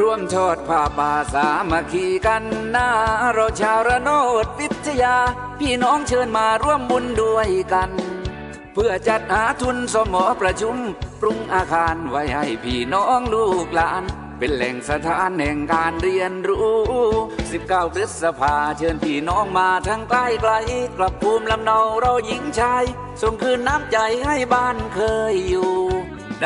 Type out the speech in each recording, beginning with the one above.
ร่วมทอดผ้าป่าสามัคคีกันนะเราชาวระโนดวิทยา พี่น้องเชิญมาร่วมบุญด้วยกัน เพื่อจัดหาทุนสมอประชุม ปรุงอาคารไว้ให้พี่น้องลูกหลาน เป็นแหล่งสถานแห่งการเรียนรู้ 19พฤษภาเชิญพี่น้องมาทั้งใกล้ไกล กลับภูมิลำเนาเราหญิงชาย ส่งคืนน้ำใจให้บ้านเคยอยู่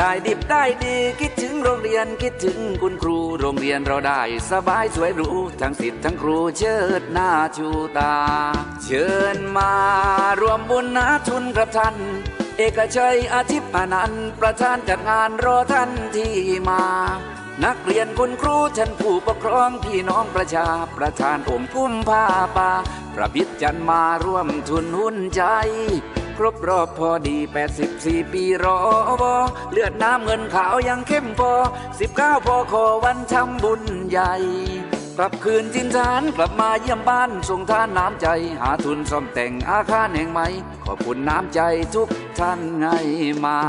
ได้ดิบได้ดีคิดถึงโรงเรียนคิดถึงคุณครูโรงเรียนเราได้สบายสวยหรูทั้งสิทธิ์ทั้งครูเชิดหน้าชูตา เชิญมารวมบุญหาทุนกับท่านเอกชัยอาทิตย์อนันต์ประธานจัดงานรอท่านที่มา นักเรียนคุณครูท่านผู้ปกครองพี่น้องประชาประธานอมพุ่มผ้าป่า ประพิษจันมาร่วมทุนหุ้นใจ ครบรอบพอดี 84 ปีรอวอเลือดน้ำเงินขาวยังเข้มพอ 19 พอคอวันทำบุญใหญ่ กลับคืนจินฐานกลับมาเยี่ยมบ้านส่งทานน้ำใจ หาทุนซ่อมแต่งอาคารแห่งใหม่ ขอบคุณน้ำใจทุกท่านไงมา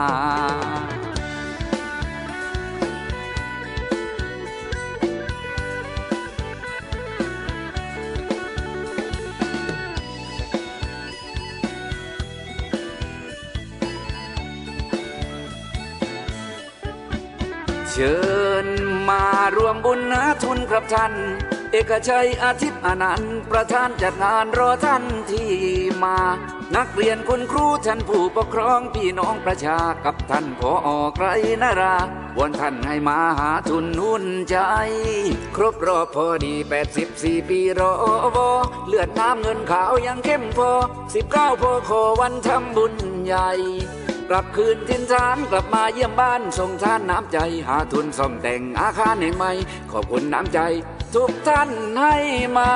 เชิญมารวมบุญหาทุนครับท่าน เอกชัยอาทิตย์อนันต์ประธานจัดงานรอท่านที่มา นักเรียนคุณครูท่านผู้ปกครองพี่น้องประชากับท่านพออไกรนาราวอนท่านให้มาหาทุนนุ่นใจ ครบรอบพอดี 84 ปีรอวอเลือดน้ำเงินขาวยังเข้มพอ 19พอคอวันทำบุญใหญ่ กลับคืนทินทานกลับมาเยี่ยมบ้านส่งทานน้ำใจ หาทุนซ่อมแต่งอาคารแห่งใหม่ ขอบคุณน้ำใจ ทุกท่านให้มา